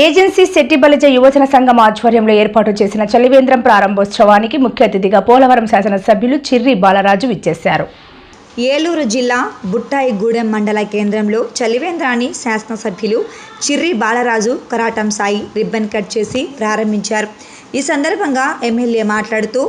Agency Settibalija యువజన సంఘం ఆధ్వర్యంలో ఏర్పాటు చేసిన చలివేంద్రం ప్రారంభోత్సవానికి ముఖ్య అతిథిగా పోలవరం శాసనసభ్యులు చిర్రి బాలరాజు విచ్చేశారు. ఏలూరు జిల్లా బుట్టాయిగూడెం మండల కేంద్రంలో చలివేంద్రాన్ని శాసనసభ్యులు చిర్రి బాలరాజు కరాటం సాయి రిబ్బన్ కట్ చేసి ప్రారంభించారు. ఈ సందర్భంగా ఎమ్మెల్యే మాట్లాడుతూ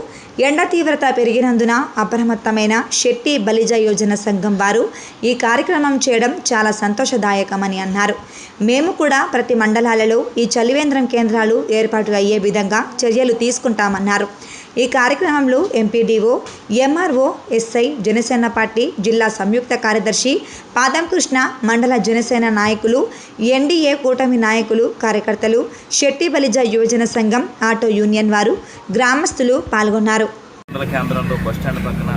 ఎండ తీవ్రత పెరిగినందున అప్రమత్తమైన శెట్టి బలిజ యోజన సంఘం వారు ఈ కార్యక్రమం చేయడం చాలా సంతోషదాయకమని అన్నారు. మేము కూడా ప్రతి మండలాలలో ఈ చలివేంద్రం కేంద్రాలు ఏర్పాటు అయ్యే విధంగా చర్యలు తీసుకుంటామన్నారు. ఈ కార్యక్రమంలో MPDO MRO SI Janasena party జిల్లా సంయుక్త కార్యదర్శి పాదం కృష్ణ మండల జనసేన నాయకులు ఎన్డీఏ కూటమి నాయకులు కార్యకర్తలు శెట్టి బలిజ యువజన సంఘం ఆటో యూనియన్ వారు గ్రామస్తులు పాల్గొన్నారు. కేంద్రంలో బస్టాండ్ పక్కన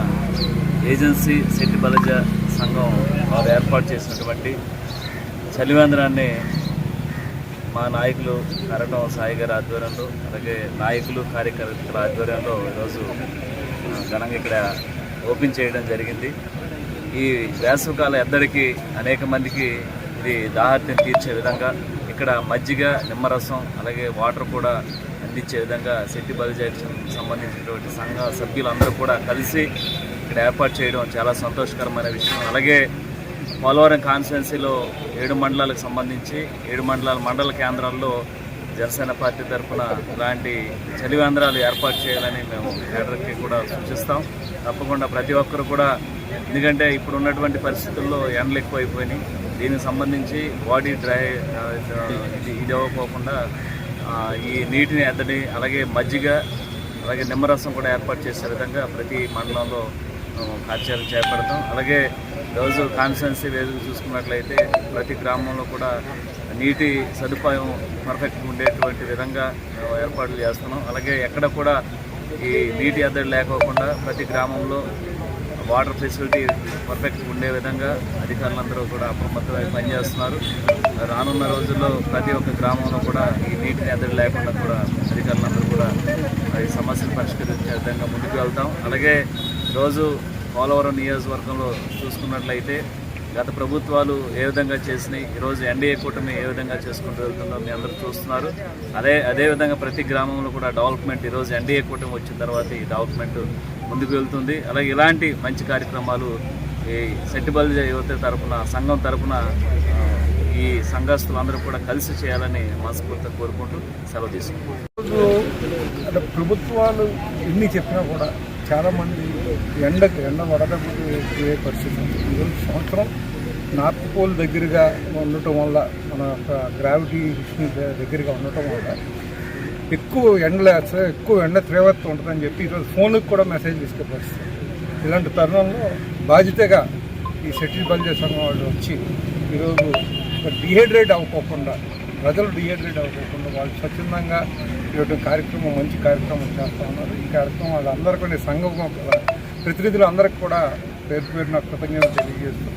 ఏజెన్సీ శెట్టి బలజ సంఘం వారు ఏర్పాటు చేసినటువంటి చలివేంద్రాన్ని మా నాయకులు కరటం సాయి గారి ఆధ్వర్యంలో అలాగే నాయకులు కార్యకర్తల ఆధ్వర్యంలో ఈరోజు ఘనంగా ఇక్కడ ఓపెన్ చేయడం జరిగింది. ఈ వేసవకాల ఎద్దడికి అనేక మందికి ఇది దాహార్తిని తీర్చే విధంగా ఇక్కడ మజ్జిగ నిమ్మరసం అలాగే వాటర్ కూడా అందించే విధంగా సిటీ బలిజాకి సంబంధించినటువంటి సంఘ సభ్యులందరూ కూడా కలిసి ఇక్కడ ఏర్పాటు చేయడం చాలా సంతోషకరమైన విషయం. అలాగే పోలవరం కాన్స్టిట్యున్సీలో ఏడు మండలాలకు సంబంధించి ఏడు మండలాల మండల కేంద్రాల్లో జనసేన పార్టీ తరఫున ఇలాంటి చలివేంద్రాలు ఏర్పాటు చేయాలని మేము కేడర్కి కూడా సూచిస్తాం. తప్పకుండా ప్రతి ఒక్కరు కూడా ఎందుకంటే ఇప్పుడు ఉన్నటువంటి పరిస్థితుల్లో ఎండలు ఎక్కువైపోయినాయి. దీనికి సంబంధించి బాడీ డ్రై ఇది ఇది అవ్వకోకుండా ఈ నీటిని ఎద్దడి అలాగే మజ్జిగ అలాగే నిమ్మరసం కూడా ఏర్పాటు చేసే విధంగా ప్రతి మండలంలో కార్యాచరణ చేపడతాం. అలాగే రోజు కాన్స్టెన్సీ వేదిక చూసుకున్నట్లయితే ప్రతి గ్రామంలో కూడా నీటి సదుపాయం పర్ఫెక్ట్గా ఉండేటువంటి విధంగా ఏర్పాట్లు చేస్తున్నాం. అలాగే ఎక్కడ కూడా ఈ నీటి ఎద్దడి లేకోకుండా ప్రతి గ్రామంలో వాటర్ ఫెసిలిటీ పర్ఫెక్ట్గా ఉండే విధంగా అధికారులందరూ కూడా అప్రమత్తమై పనిచేస్తున్నారు. రానున్న రోజుల్లో ప్రతి ఒక్క గ్రామంలో కూడా ఈ నీటిని ఎద్దడి లేకుండా కూడా అధికారులందరూ కూడా ఈ సమస్యను పరిష్కరించే విధంగా ముందుకు వెళ్తాం. అలాగే రోజు పోలవరం నియోజకవర్గంలో చూసుకున్నట్లయితే గత ప్రభుత్వాలు ఏ విధంగా చేసినాయి ఈరోజు ఎన్డీఏ కూటమి ఏ విధంగా చేసుకుంటూ వెళ్తుందో మీ అందరూ చూస్తున్నారు. అదే అదే విధంగా ప్రతి గ్రామంలో కూడా డెవలప్మెంట్ ఈరోజు ఎన్డీఏ కూటమి వచ్చిన తర్వాత ఈ డెవలప్మెంట్ ముందుకు వెళ్తుంది. అలాగే ఇలాంటి మంచి కార్యక్రమాలు ఈ సెట్టిబల్ యువత తరఫున సంఘం తరపున ఈ సంఘస్థులందరూ కూడా కలిసి చేయాలని మనస్ఫూర్తిగా కోరుకుంటూ సెలవు తీసుకుంటున్నాను ప్రభుత్వాలు ఎన్ని చెప్పినా కూడా చాలామంది ఎండకు ఎండ వడదపోయే పరిస్థితి ఉంది. ఈరోజు సంవత్సరం నార్త్ పోల్ దగ్గరగా ఉండటం వల్ల మన యొక్క గ్రావిటీ దగ్గరగా ఉండటం వల్ల ఎక్కువ ఎండలు వేస్తే ఎక్కువ ఎండ తీవ్రత ఉంటుందని చెప్పి ఈరోజు ఫోన్కి కూడా మెసేజ్ తీసుకే పరిస్థితి ఇలాంటి తరుణంలో బాధ్యతగా ఈ సెటిల్ బంద్ సంఘం వాళ్ళు వచ్చి ఈరోజు డిహైడ్రేట్ అవ్వకోకుండా ప్రజలు డిహైడ్రేట్ అవ్వకుండా వాళ్ళు స్వచ్ఛందంగా ఇటువంటి కార్యక్రమం మంచి కార్యక్రమం చేస్తూ ఉన్నారు. ఈ కార్యక్రమం వాళ్ళందరికీ సంఘం ప్రతినిధులు అందరికీ కూడా పేరు పేరున కృతజ్ఞతలు తెలియజేస్తూ